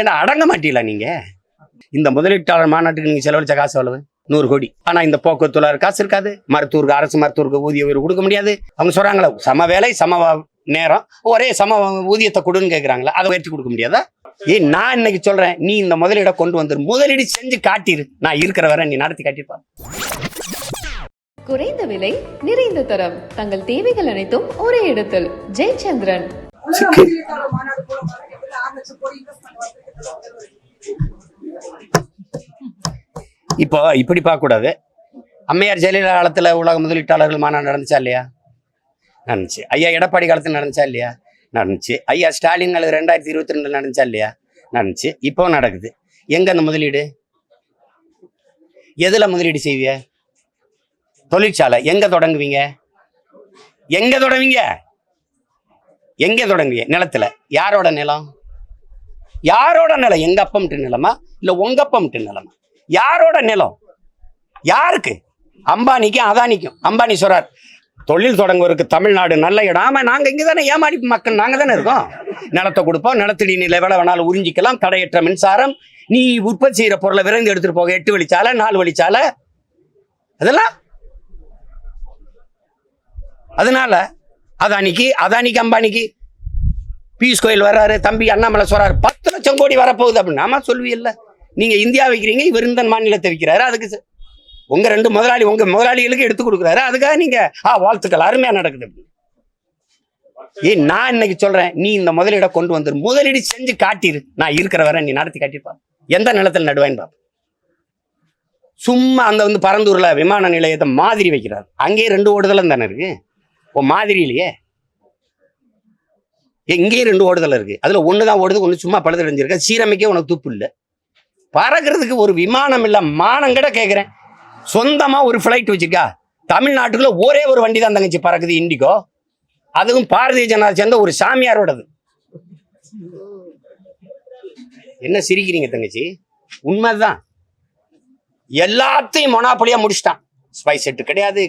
ஏன்னா அடங்க மாட்டீங்களா நீங்க? இந்த முதலீட்டாளர் மாநாட்டுக்கு நீங்க செலவழிச்ச காசு எவ்வளவு? நூறு கோடி. ஆனா இந்த போக்குவரத்து தொழிலாளர் காசு இருக்காது. மருத்துவருக்கு அரசு மருத்துவருக்கு ஊதிய உயர்வு கொடுக்க முடியாது. அவங்க சொல்றாங்களா சம வேலை சம நேரம். ஒரே சம ஊதியத்தை கொடுன்னு கேக்குறாங்களா அதை உயர்த்தி கொடுக்க முடியாதா? ஏய் நான் இன்னைக்கு சொல்றேன் நீ இந்த முதலீட கொண்டு வந்துரு. முதலீடு செஞ்சு காட்டிரு. நான் இருக்கிற வரை நீ நடத்தி காட்டிப்பா. குறைந்த விலை நிறைந்த தரம். தங்கள் தேவைகள் அனைத்தும் ஒரே இடத்தில். ஜெயச்சந்திரன் முதலீட்டாளர் மாநாடு போல கிட்டத்தட்ட ஆறு லட்சம் கோடி இன்வெஸ்ட்மெண்ட் வந்திருக்கு இப்போ இப்படி பார்க்கக்கூடாது. அம்மையார் ஜெயலலிதா காலத்தில் உலக முதலீட்டாளர்கள் மாநாடு நடந்துச்சா இல்லையா? நடந்துச்சு. ஐயா எடப்பாடி காலத்தில் நடந்துச்சா இல்லையா? நடந்துச்சு. ஐயா ஸ்டாலின் அல்லது ரெண்டாயிரத்தி இருபத்தி ரெண்டில் நடந்துச்சா இல்லையா? நடந்துச்சு. இப்போ நடக்குது. எங்க அந்த முதலீடு? எதில் முதலீடு செய்வீங்க? தொழிற்சாலை. எங்க தொடங்குவீங்க? எங்க தொடங்குவீங்க? எங்க தொடங்குவீங்க? நிலத்துல. யாரோட நிலம்? யாரோட நிலம்? எங்க அப்பம்ட்டு நிலமா? இல்ல உங்க அப்பம்ட்டு நிலமா? யாரோட நிலம்? யாருக்கு? அம்பானிக்கும் அதானிக்கும். அம்பானி சொல்றார் தொழில் தொடங்குவதற்கு தமிழ்நாடு நல்ல இடம். ஆமா நாங்க இங்க தானே ஏமாடி மக்கள் நாங்க தானே இருக்கோம். நிலத்தை கொடுப்போம். நிலத்தடி நிலை எவ்வளோ வேணாலும் உறிஞ்சிக்கலாம். தடையற்ற மின்சாரம். நீ உற்பத்தி செய்யற பொருளை விரைந்து எடுத்துட்டு போக. எட்டு வழிச்சாலை நாலு வழிச்சாலை அதெல்லாம் அதனால அதானிக்கு அதானிக்கு அம்பானிக்கு பியூஷ் கோயில் வர்றாரு தம்பி அண்ணாமலை சொல்றாரு பத்து லட்சம் கோடி வரப்போகுது அப்படின்னு. ஆமா சொல்லுவீல்ல. நீங்க இந்தியா வைக்கிறீங்க இவர் இந்த மாநிலத்தை வைக்கிறாரு அதுக்கு உங்க ரெண்டு முதலாளி உங்க முதலாளிகளுக்கு எடுத்து கொடுக்குறாரு அதுக்காக நீங்க ஆ வாழ்த்துக்கள் அருமையா நடக்குது அப்படின்னு. ஏய் நான் இன்னைக்கு சொல்றேன் நீ இந்த முதலீட கொண்டு வந்துரு. முதலீடு செஞ்சு காட்டிரு. நான் இருக்கிற வரை நீ நடத்தி காட்டிப்பா. எந்த நிலத்தில் நடுவான்னு பாப்பா சும்மா அந்த வந்து பரந்தூர்ல விமான நிலையத்தை மாதிரி வைக்கிறார். அங்கேயே ரெண்டு ஓடுதலும் தானே இருக்கு? ஓ மாதிரி இல்லையே எங்கேயும் ரெண்டு ஓடுதல் இருக்கு. அதுல ஒன்று தான் ஓடுது ஒன்று சும்மா பழுதடைஞ்சிருக்கு சீரமைக்க உனக்கு துப்பு இல்லை. பறக்கிறதுக்கு ஒரு விமானம் இல்லை மானம் கேட்குறேன் சொந்தமாக ஒரு ஃப்ளைட் வச்சுக்கா. தமிழ்நாட்டுக்குள்ள ஒரே ஒரு வண்டி தான் தங்கச்சி பறக்குது இண்டிகோ. அதுவும் பாரதிய ஜனதா சேர்ந்த ஒரு சாமியாரோடது. என்ன சிரிக்கிறீங்க தங்கச்சி? உண்மைதான். எல்லாத்தையும் மொனாப்படியா முடிச்சிட்டான். ஸ்பைஸ் செட்டு கிடையாது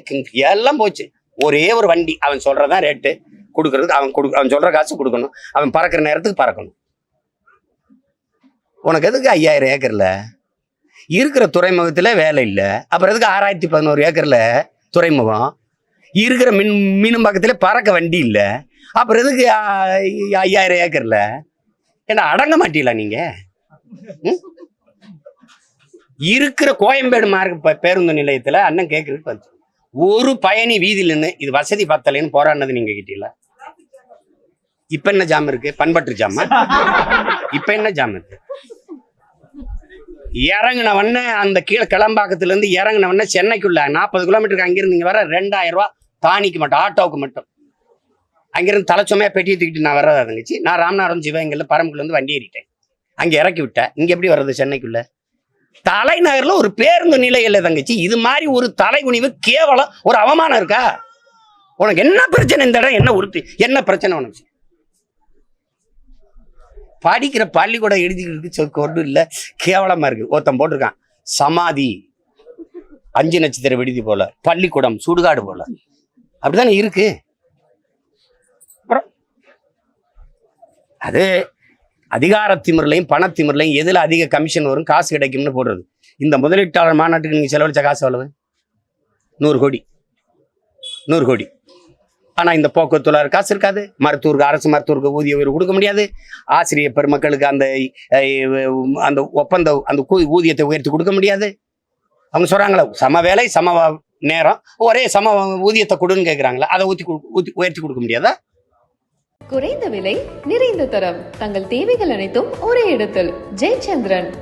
எல்லாம் போச்சு. ஒரே ஒரு வண்டி அவன் சொல்றதான் ரேட்டு கொடுக்கறதுக்கு அவன் கொடு அவன் சொல்கிற காசு கொடுக்கணும். அவன் பறக்கிற நேரத்துக்கு பறக்கணும். உனக்கு எதுக்கு ஐயாயிரம் ஏக்கரில்? இருக்கிற துறைமுகத்தில் வேலை இல்லை. அப்புறம் எதுக்கு ஆறாயிரத்தி பதினோரு ஏக்கரில் துறைமுகம்? இருக்கிற மின் மீனும் பக்கத்தில் பறக்க வண்டி இல்லை. அப்புறம் எதுக்கு ஐயாயிரம் ஏக்கர்ல? ஏன்னா அடங்க மாட்டீங்களா நீங்கள் இருக்கிற கோயம்பேடு மார்க் பேருந்து நிலையத்தில் அண்ணன் கேட்குறதுக்கு வந்து ஒரு பயணி வீதியில் நின்று இது வசதி பத்தலைன்னு போராடினது நீங்கள் கிட்டீங்களா? இப்ப என்ன ஜாம் இருக்கு? பண்பற்று ஜாமா. இப்ப என்ன ஜாம் இருக்கு? இறங்கினவன அந்த கீழே கிளம்பாக்கத்துல இருந்து இறங்கினவன சென்னைக்குள்ள நாற்பது கிலோமீட்டருக்கு அங்கிருந்து இங்க வர ரெண்டாயிரம் ரூபாய் தானிக்கு மட்டும் ஆட்டோவுக்கு மட்டும். அங்கிருந்து தலைச்சுமையா பெட்டியை தூக்கிட்டு நான் வர்றதா தங்கச்சி நான் ராமநாதபுரம் சிவகங்கையில் பரம்புக்குள்ள இருந்து வண்டி ஏறிட்டேன். அங்க இறக்கி விட்டேன். இங்க எப்படி வர்றது சென்னைக்குள்ள? தலைநகர்ல ஒரு பேருந்து நிலையில தங்கச்சி. இது மாதிரி ஒரு தலைகுனிவு கேவலம் ஒரு அவமானம் இருக்கா? உனக்கு என்ன பிரச்சனை இந்த இடம்? என்ன உறுத்தி என்ன பிரச்சனை உனக்கு? படிக்கிற பள்ளிக்கூடம் எழுதிக்கிறதுக்கு ஒன்றும் இல்லை. கேவலமாக இருக்குது ஒருத்தன் போட்டிருக்கான். சமாதி. அஞ்சு நட்சத்திர விடுதி போல. பள்ளிக்கூடம் சுடுகாடு போல. அப்படிதானே இருக்கு? அப்புறம் அது அதிகார திமிரலையும் பணத்திமிரலையும் எதில் அதிக கமிஷன் வரும் காசு கிடைக்கும்னு போடுறது. இந்த முதலீட்டாளர் மாநாட்டுக்கு நீங்கள் செலவழிச்ச காசு எவ்வளவு? நூறு கோடி. நூறு கோடி. ஆனால் இந்த போக்குவரத்து காசு இருக்காது. மருத்துவருக்கு அரசு மருத்துவருக்கு ஊதிய உயர்வு கொடுக்க முடியாது. ஆசிரியர் பெருமக்களுக்கு அந்த அந்த ஒப்பந்த அந்த ஊதியத்தை உயர்த்தி கொடுக்க முடியாது. அவங்க சொல்கிறாங்களோ சம வேலை சம நேரம் ஒரே சம ஊதியத்தை கொடுன்னு கேக்குறாங்களா அதை ஊற்றி கு- உயர்த்தி கொடுக்க முடியாதா? குறைந்த விலை நிறைந்த தரம். தங்கள் தேவைகள் அனைத்தும் ஒரே இடத்தில். ஜெயச்சந்திரன்.